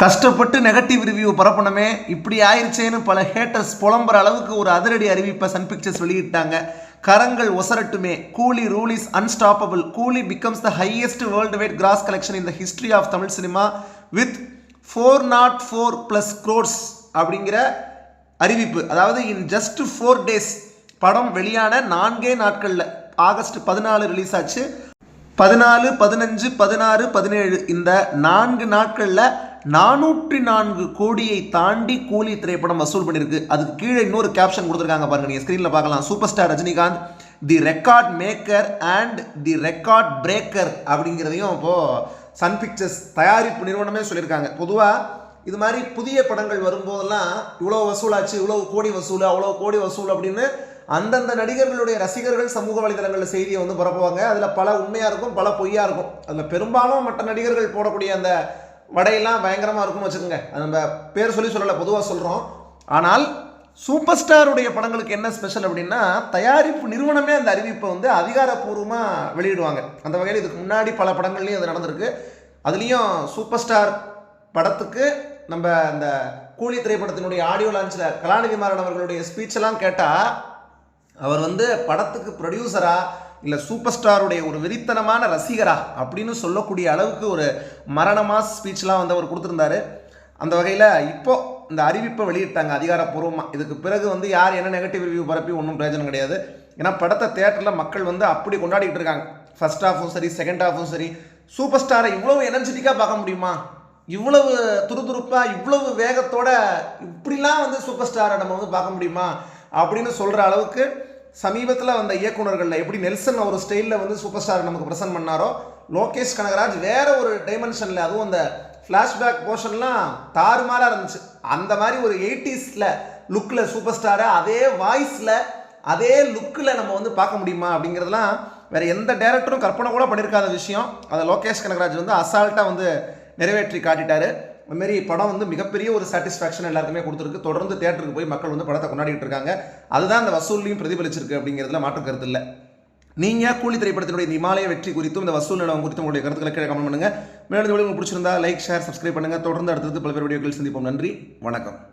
கஷ்டப்பட்டு negative review பரப்பணுமே இப்படி ஆயிடுச்சேன்னு பல ஹேட்டர்ஸ் புலம்புற அளவுக்கு ஒரு அதிரடி அறிவிப்பை சன் பிக்சர்ஸ் வெளியிட்டாங்க. கரங்கள் ஒசரட்டுமே. Coolie rule is unstoppable Coolie becomes the highest worldwide gross collection in the history of Tamil cinema with four nought four plus crores அப்படிங்கிற அறிவிப்பு. அதாவது இன் ஜஸ்ட் ஃபோர் டேஸ் படம் வெளியான நான்கே நாட்களில் ஆகஸ்ட் பதினாலு ரிலீஸ் ஆச்சு. பதினாலு பதினஞ்சு பதினாறு பதினேழு இந்த நான்கு நாட்களில் நானூற்றி நான்கு கோடியை தாண்டி கூலி திரைப்படம் வசூல் பண்ணியிருக்கு. அதுக்கு கீழே இன்னொரு கேப்ஷன் கொடுத்துருக்காங்க பாருங்க நீங்கள் ஸ்க்ரீனில் பார்க்கலாம். Super star Rajinikanth the record maker and the record breaker அப்படிங்கிறதையும் இப்போது சன் பிக்சர்ஸ் தயாரிப்பு நிறுவனமே சொல்லியிருக்காங்க. பொதுவாக இது மாதிரி புதிய படங்கள் வரும்போதெல்லாம் இவ்வளோ வசூலாச்சு இவ்வளோ கோடி வசூல் அவ்வளோ கோடி வசூல் அப்படின்னு அந்தந்த நடிகர்களுடைய ரசிகர்கள் சமூக வலைதளங்களில் செய்தியை வந்து பரப்புவாங்க. அதில் பல உண்மையாக இருக்கும் பல பொய்யாக இருக்கும். அதில் பெரும்பாலும் மற்ற நடிகர்கள் போடக்கூடிய அந்த வடையெல்லாம் பயங்கரமாக இருக்கும்னு வச்சுக்கோங்க. அது நம்ம பேர் சொல்லி சொல்லலை பொதுவாக சொல்கிறோம் ஆனால் சூப்பர் ஸ்டாருடைய படங்களுக்கு என்ன ஸ்பெஷல் அப்படின்னா தயாரிப்பு நிறுவனமே அந்த அறிவிப்பை வந்து அதிகாரப்பூர்வமாக வெளியிடுவாங்க. அந்த வகையில் இதுக்கு முன்னாடி பல படங்கள்லையும் அது நடந்திருக்கு. அதுலேயும் சூப்பர் ஸ்டார் படத்துக்கு நம்ம அந்த கூலி திரைப்படத்தினுடைய ஆடியோ லான்ச்சில் கலாநிதி மாறன் அவர்களுடைய ஸ்பீச்செல்லாம் கேட்டால் அவர் வந்து படத்துக்கு ப்ரொடியூசராக இல்லை சூப்பர் ஸ்டாருடைய ஒரு வெறித்தனமான ரசிகரா அப்படின்னு சொல்லக்கூடிய அளவுக்கு ஒரு மரணமாக ஸ்பீச்லாம் வந்து அவர் கொடுத்துருந்தாரு. அந்த வகையில் இப்போ இந்த அறிவிப்பை வெளியிட்டாங்க அதிகாரப்பூர்வமாக இதுக்கு பிறகு வந்து யார் என்ன நெகட்டிவ் ரிவ்யூ பரப்பி ஒன்றும் பிரயோஜனம் கிடையாது. ஏன்னா படத்தை தேட்டரில் மக்கள் வந்து அப்படி கொண்டாடிக்கிட்டு இருக்காங்க. ஃபர்ஸ்ட் ஹாஃபும் சரி செகண்ட் ஹாஃபும் சரி. சூப்பர் ஸ்டாரை இவ்வளவு எனர்ஜெட்டிக்காக பார்க்க முடியுமா? இவ்வளவு துருதுருப்பாக இவ்வளவு வேகத்தோட இப்படிலாம் வந்து சூப்பர் ஸ்டாரை நம்ம வந்து பார்க்க முடியுமா? அப்படின்னு சொல்கிற அளவுக்கு சமீபத்தில் வந்த இயக்குனர்களில் எப்படி நெல்சன் ஒரு ஸ்டைலில் வந்து சூப்பர் ஸ்டார் நமக்கு ப்ரெசென்ட் பண்ணாரோ லோகேஷ் கனகராஜ் வேற ஒரு டைமென்ஷனில் அதுவும் அந்த ஃப்ளாஷ்பேக் போர்ஷன்லாம் தாறுமாறாக இருந்துச்சு. அந்த மாதிரி ஒரு எயிட்டிஸில் லுக்கில் சூப்பர் ஸ்டாரை அதே வாய்ஸில் அதே லுக்கில் நம்ம வந்து பார்க்க முடியுமா அப்படிங்கிறதுலாம் வேறு எந்த டேரக்டரும் கற்பனை கூட பண்ணியிருக்காத விஷயம். அதை லோகேஷ் கனகராஜ் வந்து அசால்ட்டாக வந்து நிறைவேற்றி காட்டிட்டாரு. அதுமாரி படம் வந்து மிகப்பெரிய ஒரு சாட்டிஸ்ஃபேக்ஷன் எல்லாருக்குமே கொடுத்துருக்கு. தொடர்ந்து தேட்டருக்கு போய் மக்கள் வந்து படத்தை கொண்டாடிட்டு இருக்காங்க. அதுதான் அந்த வசூல்லையும் பிரதிபலிச்சிருக்கு அப்படிங்கிறதுல மாற்று கருத்து இல்லை. நீங்கள் கூலி திரைப்படத்தினுடைய இமாலய வெற்றி குறித்தும் இந்த வசூல் நிலவரம் குறித்தும் உங்களுடைய கருத்துக்களை கீழே கமெண்ட் பண்ணுங்கள் மேலும் உங்களுக்கு பிடிச்சிருந்தா லைக் ஷேர் சப்ஸ்கிரைப் பண்ணுங்கள் தொடர்ந்து அடுத்தது பல்வேறு வீடியோக்கள் சந்திப்போம். நன்றி. வணக்கம்.